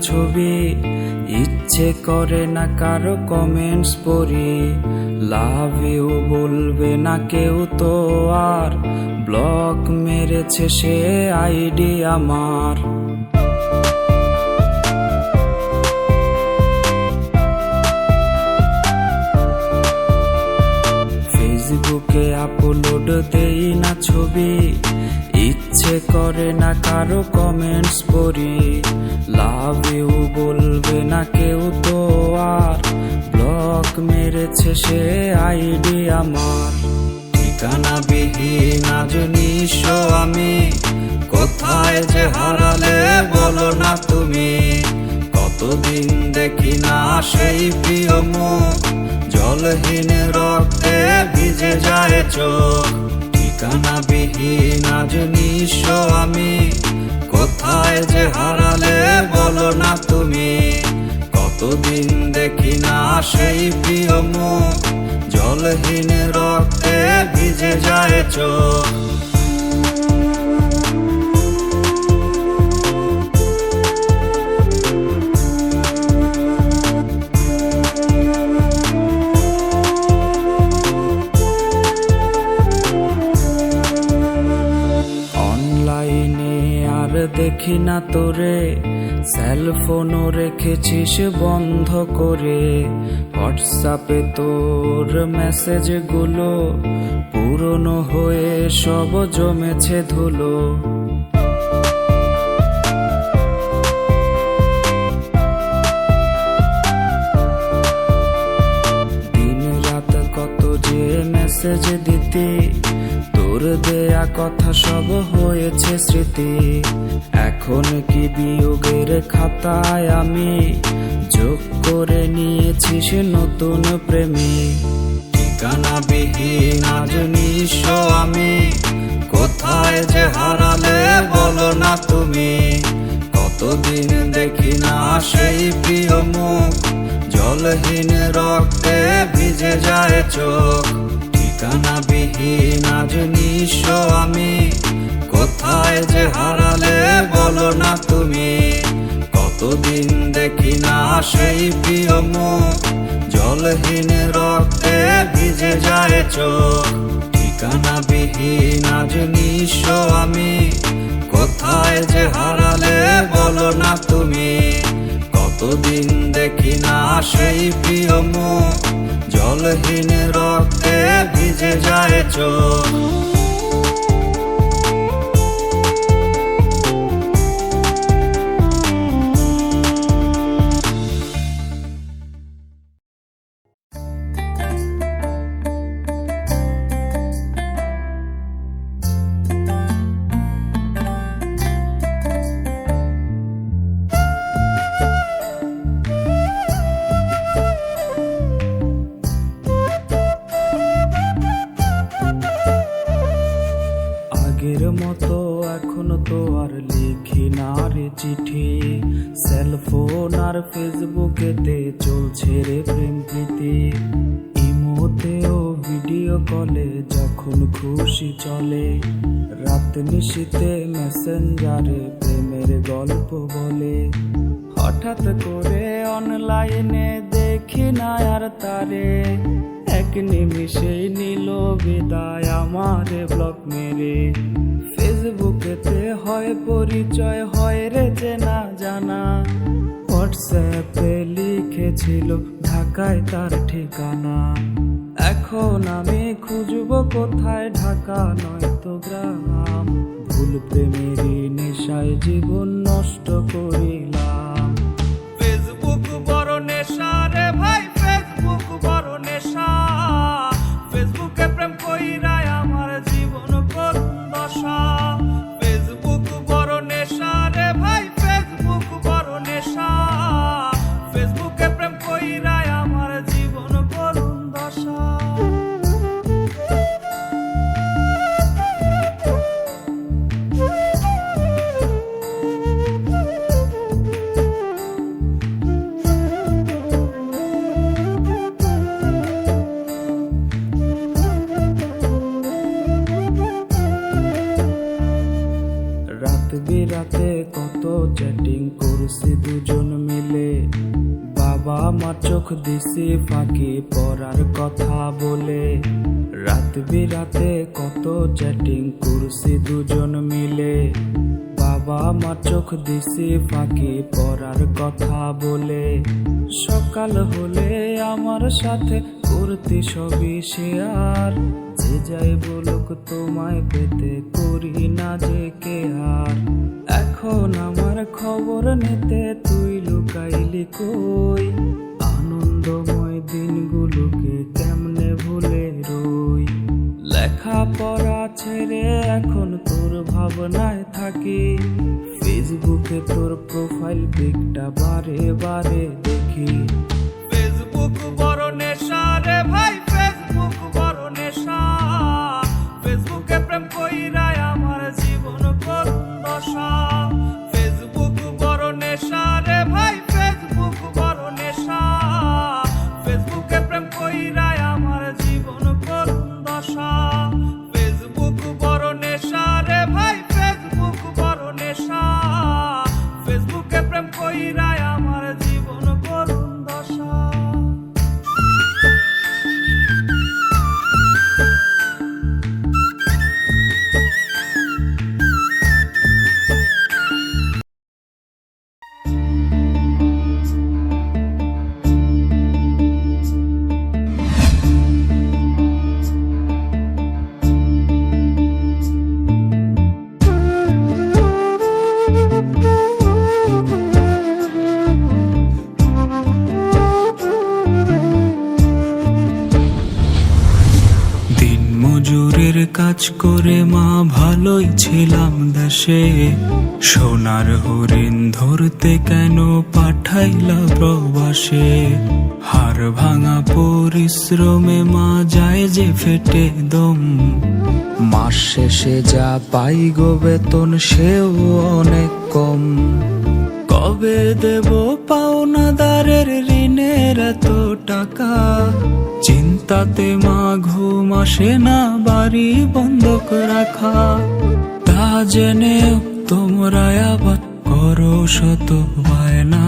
ছবি। ইচ্ছে করে না কারও কমেন্টস পড়ি। লাভ ইউ বলবে না কেউ তো আর। ব্লক মেরেছে সে আইডি আমার। ফেসবুকে আপলোড দেই না ছবি। ইচ্ছে করে না কারও কমেন্টস পড়ি। লাভ ইউ বলবে না কেউ তো আর। ব্লক মেরেছে সে আইডি আমার। ঠিকানা বিহীন আজ নিঃস্ব আমি। কোথায় যে হারালে বলো না তুমি। কতদিন দেখি না সেই প্রিয় মুখ। জলহীন রক্তে ভিজে যায় চোখ। ঠিকানা বিহীন আজ নিঃস্ব আমি। কোথায় যে হারালে বলো না তুমি। কতদিন দেখি না সেই প্রিয় মুখ। জলহীন রক্তে ভিজে যায় চোখ। তোরে সেলফোনও রেখেছিস বন্ধ করে। হোয়াটসঅ্যাপে তোর মেসেজগুলো পুরনো হয়ে সব জমেছে ধুলো। দিন রাত কত যে মেসেজ দেয়া কথা সব হয়েছে স্মৃতি। এখন কি বিয়োগের খাতায় আমি যোগ করে নিয়েছি সে নতুন প্রেমী? ঠিকানা বিহীন আজ নিঃস্ব আমি। কোথায় যে হারালে বলো না তুমি। কতদিন দেখি না সেই প্রিয় মুখ। জলহীন রক্তে ভিজে যায় চোখ। ঠিকানা বিহীন আজ নিঃস্ব আমি। কোথায় যে হারালে বলো না তুমি। কতদিন দেখি না সেই প্রিয় মুখ। জলহীন রক্তে ভিজে যায় চোখ। ঠিকানা বিহীন আজ নিঃস্ব আমি। কোথায় যে হারালে বলো না তুমি। কতদিন দেখি না সেই প্রিয় মুখ। জলহীন রক্তে ভিজে যায় চোখ। মতো এখন তো আর লিখি না রে চিঠি। সেলফোন আর ফেসবুকেতে চলছে রে প্রেম প্রীতি। ইমোতেও ভিডিও কলে যখন খুশি চলে। রাত নিশীতে মেসেঞ্জারে প্রেমের গল্প বলে। হঠাৎ করে অনলাইনে দেখি না আর তারে। এক নিমিষেই নিল বিদায় আমার ব্লক মেরে। ফেসবুকেতে হয় পরিচয়, হয় রে চেনা জানা। হোয়াটসঅ্যাপে লিখেছিল ঢাকায় তার ঠিকানা। এখন আমি খুঁজবো কোথায়, ঢাকা নয়তো গ্রাম। ভুল প্রেমেরই নেশায় জীবন নষ্ট করিলাম রাত বিরাতে কত চ্যাটিং করছি দুজন মিলে। বাবা মা চোখ দিছি ফাঁকি পড়ার কথা বলে। রাত বিরাতে কত চ্যাটিং করছি দুজন মিলে। বাবা মা চোখ দিছি ফাঁকি পড়ার কথা বলে। সকাল হলে আমার সাথে করতে সবই শেয়ার যে যাই বলুক, তোমায় পেতে করি না যে কে আর। এখন আমার খবর নিতে তুই লুকাইলি কই? আনন্দময় দিনগুলোকে কেমনে ভুলে রই? লেখাপড়া ছেড়ে এখন তোর ভাবনায় থাকি। ফেসবুকে তোর প্রোফাইল পিকটা বারে বারে দেখি। ফেসবুক বড় নেশা ভাই। কাজ করে মা, ভালোই ছিলাম দেশে। সোনার হরিণ ধরতে কেন পাঠাইলা প্রবাসে? হার ভাঙা পরিশ্রমে মা যায় যে ফেটে দম। মাস শেষে যা পাই গো বেতন, সেও অনেক কম। কবে দেব পাওনাদারের ঋণের এত টাকা। চিন্তাতে মা ঘুম আসে না বাড়ি বন্ধক রাখা। তা জেনে তোমরা আবার করো শত বায়না।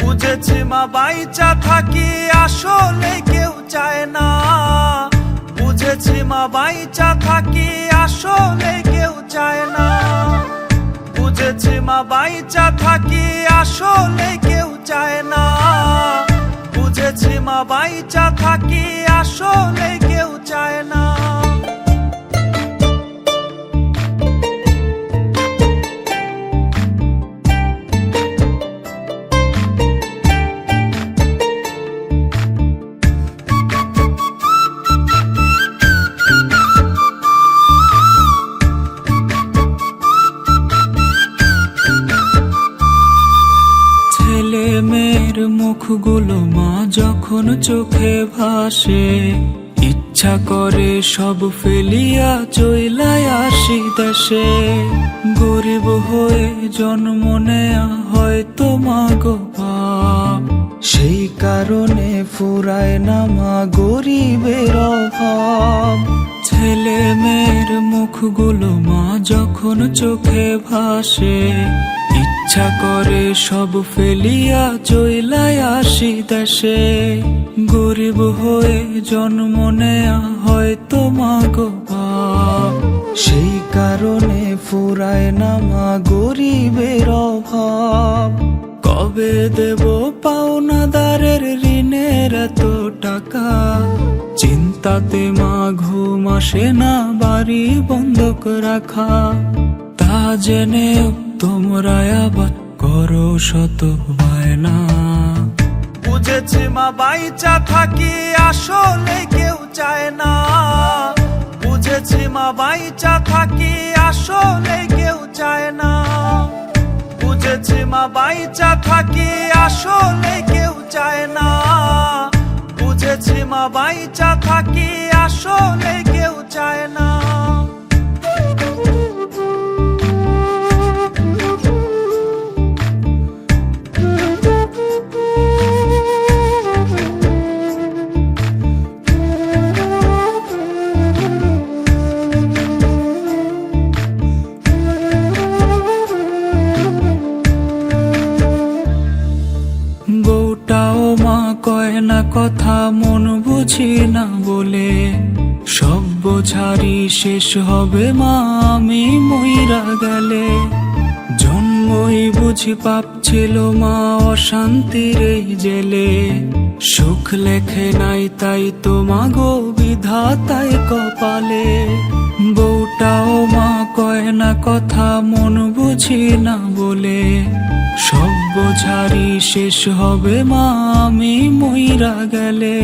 বুঝেছি মা, বাইচা থাকি আসলে কেউ চায় না। বুঝেছি মা, বাইচা থাকি আসলে কেউ চায় না। বুঝেছি মা, বাইচা থাকি আসলে কেউ চায় না। বুঝেছি মা বাইচা থাকি আসলে কেউ চায় না। মুখগুলো মা যখন চোখে ভাসে, ইচ্ছা করে সব ফেলিয়া চইলাই আসি দেশে। গরিব হয়ে জন্ম নেয়া হয়তো মা গো পাপ সেই কারণে ফুরায় না মা গরিবের অভাব। ছেলে মেয়ের মুখগুলো মা যখন চোখে ভাসে ইচ্ছা করে সব ফেলিয়া চইলাই আসি দেশে। গরিব হয়ে জন্ম নেয়া হয়তো মা গো সেই কারণে ফুরায় না মা গরিবের অভাব। কবে দেব পাওনাদারের ঋণের এত টাকা? চিন্তাতে মা ঘুম আসে না, বাড়ি বন্ধক রাখা। তা জেনে তোমরা আবার করো শত বায়না। বুঝেছি মা, বাইচা থাকি আসলে কেউ চায় না। বুঝেছি মা, বাইচা থাকি আসলে কেউ চায় না। বুঝেছি মা, বাইচা থাকি আসলে কেউ চায় না। বুঝেছি মা, বাইচা থাকি আসলে কেউ চায় না। বুঝি না বলে সব বোঝারি শেষ হবে মা, আমি মইরা গেলে। জন্মই বুঝি পাপ ছিল মা, অশান্তির এই জেলে। সুখ লেখে নাই তাই তো মা মাগো বিধাতাই কপালে। বউটাও মা কয় না কথা, মন বুঝি না বলে। সব বোঝারি শেষ হবে মা, আমি মইরা গেলে।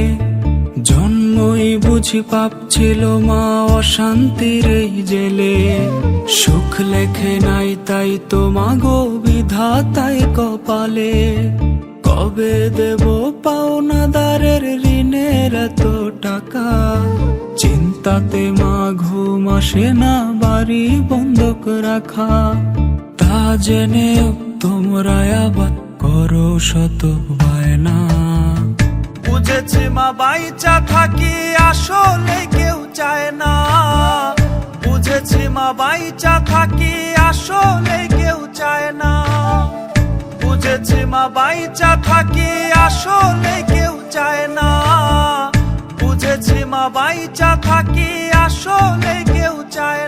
জন্মই বুঝি পাপ ছিল মা অশান্তির এই জেলে। সুখ লেখে নাই তাই তো মাগো বিধাতাই কপালে। কবে দেব পাওনাদারের ঋণের এত টাকা? চিন্তাতে মা ঘুম আসে না, বাড়ি বন্ধক রাখা। তা জেনেও তোমরা আবার করো শত বায়না। বুঝেছি মা বাইচা থাকি আসলে কেউ চায় না। বুঝেছি মা বাইচা থাকি আসলে কেউ চায় না। বুঝেছি মা বাইচা থাকি আসলে কেউ চায় না। বুঝেছি মা বাইচা থাকি আসলে কেউ চায়